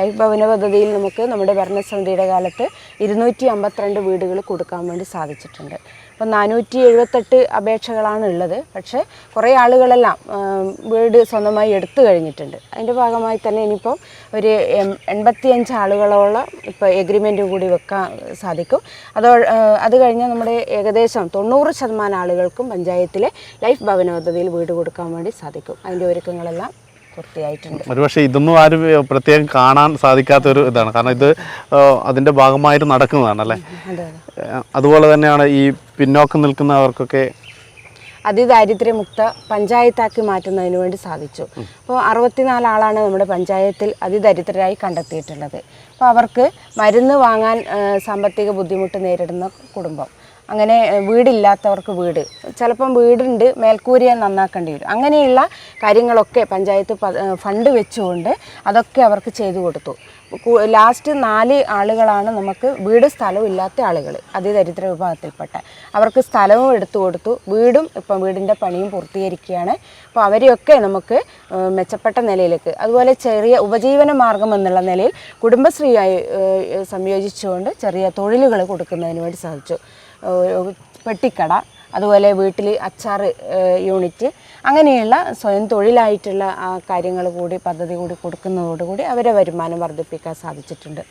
Life ഭവന പദ്ധതിയിൽ നമുക്ക് നമ്മുടെ ഭരണസമിതിയുടെ കാലത്ത് ഇരുന്നൂറ്റി അമ്പത്തിരണ്ട് വീടുകൾ കൊടുക്കാൻ വേണ്ടി സാധിച്ചിട്ടുണ്ട്. അപ്പം നാനൂറ്റി എഴുപത്തെട്ട് അപേക്ഷകളാണ് ഉള്ളത് പക്ഷേ കുറേ ആളുകളെല്ലാം വീട് സ്വന്തമായി എടുത്തു കഴിഞ്ഞിട്ടുണ്ട്. അതിന്റെ ഭാഗമായി തന്നെ ഇനിയിപ്പോൾ ഒരു എൺപത്തിയഞ്ച് ആളുകളോളം ഇപ്പോൾ എഗ്രിമെന്റ് കൂടി വെക്കാൻ സാധിക്കും. അതോ അത് കഴിഞ്ഞാൽ നമ്മുടെ ഏകദേശം തൊണ്ണൂറ് ശതമാനം ആളുകൾക്കും പഞ്ചായത്തിലെ ലൈഫ് ഭവന പദ്ധതിയിൽ വീട് കൊടുക്കാൻ വേണ്ടി സാധിക്കും. അതിന്റെ ഒരുക്കങ്ങളെല്ലാം പൂർത്തിയായിട്ടുണ്ട് ഒരുപക്ഷെ ഇതൊന്നും ആരും പ്രത്യേകം കാണാൻ സാധിക്കാത്ത ഒരു ഇതാണ്. കാരണം ഇത് അതിന്റെ അതിന്റെ ഭാഗമായിട്ട് നടക്കുന്നതാണ് അല്ലേ? അതുപോലെ തന്നെയാണ് ഈ പിന്നോക്കം നിൽക്കുന്നവർക്കൊക്കെ അതിദാരിദ്ര്യമുക്ത പഞ്ചായത്താക്കി മാറ്റുന്നതിന് വേണ്ടി സാധിച്ചു. അപ്പോൾ അറുപത്തിനാല് ആളാണ് നമ്മുടെ പഞ്ചായത്തിൽ അതിദരിദ്രരായി കണ്ടെത്തിയിട്ടുള്ളത്. അപ്പോൾ അവർക്ക് മരുന്ന് വാങ്ങാൻ സാമ്പത്തിക ബുദ്ധിമുട്ട് നേരിടുന്ന കുടുംബം. അങ്ങനെ വീടില്ലാത്തവർക്ക് വീട്. ചിലപ്പം വീടുണ്ട് മേൽക്കൂരിയെ നന്നാക്കേണ്ടി വരും. അങ്ങനെയുള്ള കാര്യങ്ങളൊക്കെ പഞ്ചായത്ത് ഫണ്ട് വെച്ചുകൊണ്ട് അതൊക്കെ അവർക്ക് ചെയ്തു കൊടുത്തു. ലാസ്റ്റ് നാല് ആളുകളാണ് നമുക്ക് വീട് സ്ഥലവും ഇല്ലാത്ത ആളുകൾ അതിദരിദ്ര വിഭാഗത്തിൽപ്പെട്ട. അവർക്ക് സ്ഥലവും എടുത്തു കൊടുത്തു വീടും ഇപ്പം വീടിന്റെ പണിയും പൂർത്തീകരിക്കുകയാണ്. അപ്പോൾ അവരെയൊക്കെ നമുക്ക് മെച്ചപ്പെട്ട നിലയിലേക്ക് അതുപോലെ ചെറിയ ഉപജീവന മാർഗം എന്നുള്ള നിലയിൽ കുടുംബശ്രീയായി സംയോജിച്ചുകൊണ്ട് ചെറിയ തൊഴിലുകൾ കൊടുക്കുന്നതിന് വേണ്ടി സാധിച്ചു. പെട്ടിക്കട അതുപോലെ വീട്ടിൽ അച്ചാർ യൂണിറ്റ് അങ്ങനെയുള്ള സ്വയം തൊഴിലായിട്ടുള്ള കാര്യങ്ങൾ കൂടി പദ്ധതി കൂടി കൊടുക്കുന്നതോടുകൂടി അവരെ വരുമാനം വർദ്ധിപ്പിക്കാൻ സാധിച്ചിട്ടുണ്ട്.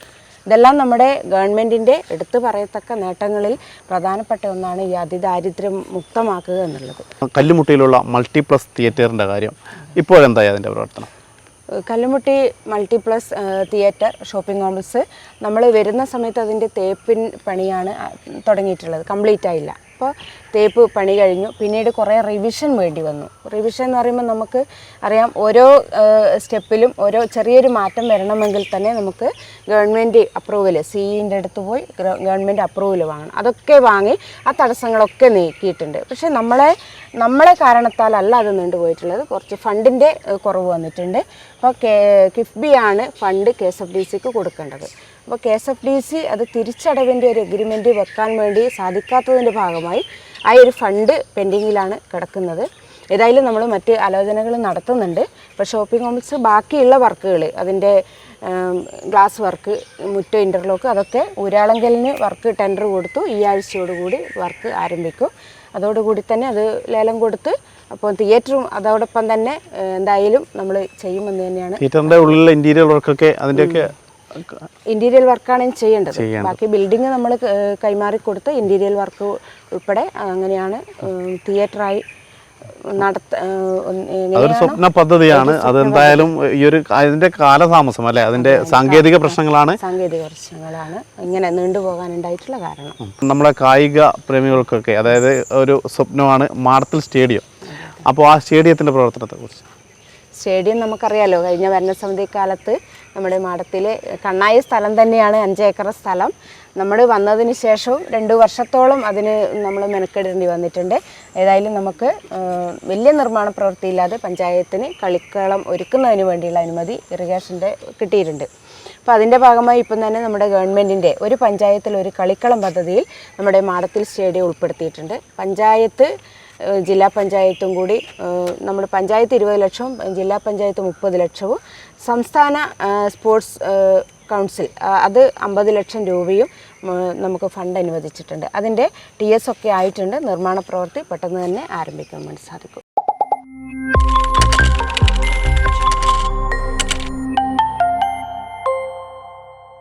ഇതെല്ലാം നമ്മുടെ ഗവൺമെന്റിന്റെ എടുത്തു പറയത്തക്ക നേട്ടങ്ങളിൽ പ്രധാനപ്പെട്ട ഒന്നാണ് ഈ അതിദാരിദ്ര്യം മുക്തമാക്കുക എന്നുള്ളത്. കല്ലുമുട്ടിയിലുള്ള മൾട്ടിപ്ലസ് തിയേറ്ററിന്റെ കാര്യം ഇപ്പോഴെന്തായി അതിന്റെ പ്രവർത്തനം? Kallumutti multiplex theatre shopping complex നമ്മൾ വരുന്ന സമയത്ത് അതിന്റെ തേപ്പിൻ പണിയാണ് തുടങ്ങിയിട്ടുള്ളത്. കംപ്ലീറ്റ് ആയില്ല അപ്പോൾ തേപ്പ് പണി കഴിഞ്ഞു. പിന്നീട് കുറേ റിവിഷൻ വേണ്ടി വന്നു. റിവിഷൻ എന്ന് പറയുമ്പോൾ നമുക്ക് അറിയാം ഓരോ സ്റ്റെപ്പിലും ഓരോ ചെറിയൊരു മാറ്റം വരണമെങ്കിൽ തന്നെ നമുക്ക് ഗവൺമെന്റ് അപ്രൂവൽ സിഇന്റെ അടുത്ത് പോയി ഗവൺമെന്റ് അപ്രൂവൽ വാങ്ങണം. അതൊക്കെ വാങ്ങി ആ തടസ്സങ്ങളൊക്കെ നീക്കിയിട്ടുണ്ട്. പക്ഷേ നമ്മളെ നമ്മളെ കാരണത്താലല്ല അത് നീണ്ടുപോയിട്ടുള്ളത് കുറച്ച് ഫണ്ടിന്റെ കുറവ് വന്നിട്ടുണ്ട്. അപ്പോൾ K കിഫ്ബിയാണ് fund K S F D സിക്ക് കൊടുക്കേണ്ടത്. അപ്പോൾ K S F D C അത് തിരിച്ചടവിന്റെ ഒരു എഗ്രിമെന്റ് വെക്കാൻ വേണ്ടി സാധിക്കാത്തതിന്റെ ഭാഗമായി ആ ഒരു ഫണ്ട് പെൻഡിങ്ങിലാണ് കിടക്കുന്നത്. ഏതായാലും നമ്മൾ മറ്റ് ആലോചനകൾ നടത്തുന്നുണ്ട്. ഇപ്പോൾ ഷോപ്പിംഗ് കോംപ്ലക്സ് ബാക്കിയുള്ള വർക്കുകൾ അതിന്റെ ഗ്ലാസ് വർക്ക് മുറ്റ ഇന്റർലോക്ക് അതൊക്കെ ഊരാളങ്കലിന് വർക്ക് ടെൻഡർ കൊടുത്തു. ഈ ആഴ്ചയോടുകൂടി വർക്ക് ആരംഭിക്കും. അതോടുകൂടി തന്നെ അത് ലേലം കൊടുത്ത് അപ്പോൾ തിയേറ്ററും അതോടൊപ്പം തന്നെ എന്തായാലും നമ്മൾ ചെയ്യുമെന്ന് തന്നെയാണ്. തിയേറ്ററിന്റെ ഉള്ളിലുള്ള ഇന്റീരിയർ വർക്കൊക്കെ അതിന്റെയൊക്കെ ഇന്റീരിയർ വർക്കാണ് ചെയ്യേണ്ടത്. ബാക്കി ബിൽഡിംഗ് നമ്മൾ കൈമാറി കൊടുത്ത് ഇന്റീരിയർ വർക്ക് ഉൾപ്പെടെ അങ്ങനെയാണ് തിയേറ്ററായി അതൊരു സ്വപ്ന പദ്ധതിയാണ്. അതെന്തായാലും ഈ ഒരു അതിന്റെ കാലതാമസം അല്ലെ? അതിന്റെ സാങ്കേതിക പ്രശ്നങ്ങളാണ്. സാങ്കേതിക പ്രശ്നങ്ങളാണ്. ഇങ്ങനെ നീണ്ടുപോകാനുണ്ടായിട്ടുള്ള കാരണം. നമ്മളെ കായിക പ്രേമികൾക്കൊക്കെ അതായത് ഒരു സ്വപ്നമാണ് മാർത്തൽ സ്റ്റേഡിയം. അപ്പോൾ ആ സ്റ്റേഡിയത്തിന്റെ പ്രവർത്തനത്തെ കുറിച്ച് സ്റ്റേഡിയം നമുക്കറിയാലോ കഴിഞ്ഞ ഭരണസമിതി കാലത്ത് നമ്മുടെ മാടത്തിലെ കണ്ണായ സ്ഥലം തന്നെയാണ് അഞ്ച് ഏക്കർ സ്ഥലം. നമ്മൾ വന്നതിന് ശേഷവും രണ്ട് വർഷത്തോളം അതിന് നമ്മൾ മെനക്കെടേണ്ടി വന്നിട്ടുണ്ട്. ഏതായാലും നമുക്ക് വലിയ നിർമ്മാണ പ്രവൃത്തിയില്ലാതെ പഞ്ചായത്തിന് കളിക്കളം ഒരുക്കുന്നതിന് വേണ്ടിയുള്ള അനുമതി ഇറിഗേഷന്റെ കിട്ടിയിട്ടുണ്ട്. അപ്പോൾ അതിന്റെ ഭാഗമായി ഇപ്പം തന്നെ നമ്മുടെ ഗവൺമെന്റിന്റെ ഒരു പഞ്ചായത്തിൽ ഒരു കളിക്കളം പദ്ധതിയിൽ നമ്മുടെ മാടത്തിൽ സ്റ്റേഡിയം ഉൾപ്പെടുത്തിയിട്ടുണ്ട്. പഞ്ചായത്ത് ജില്ലാ പഞ്ചായത്തും കൂടി നമ്മുടെ പഞ്ചായത്ത് ഇരുപത് ലക്ഷവും ജില്ലാ പഞ്ചായത്ത് മുപ്പത് ലക്ഷവും സംസ്ഥാന സ്പോർട്സ് കൗൺസിൽ അത് അമ്പത് ലക്ഷം രൂപയും നമുക്ക് ഫണ്ട് അനുവദിച്ചിട്ടുണ്ട്. അതിന്റെ ടി എസ് ഒക്കെ ആയിട്ടുണ്ട്. നിർമ്മാണ പ്രവൃത്തി പെട്ടെന്ന് തന്നെ ആരംഭിക്കാൻ വേണ്ടി സാധിക്കും.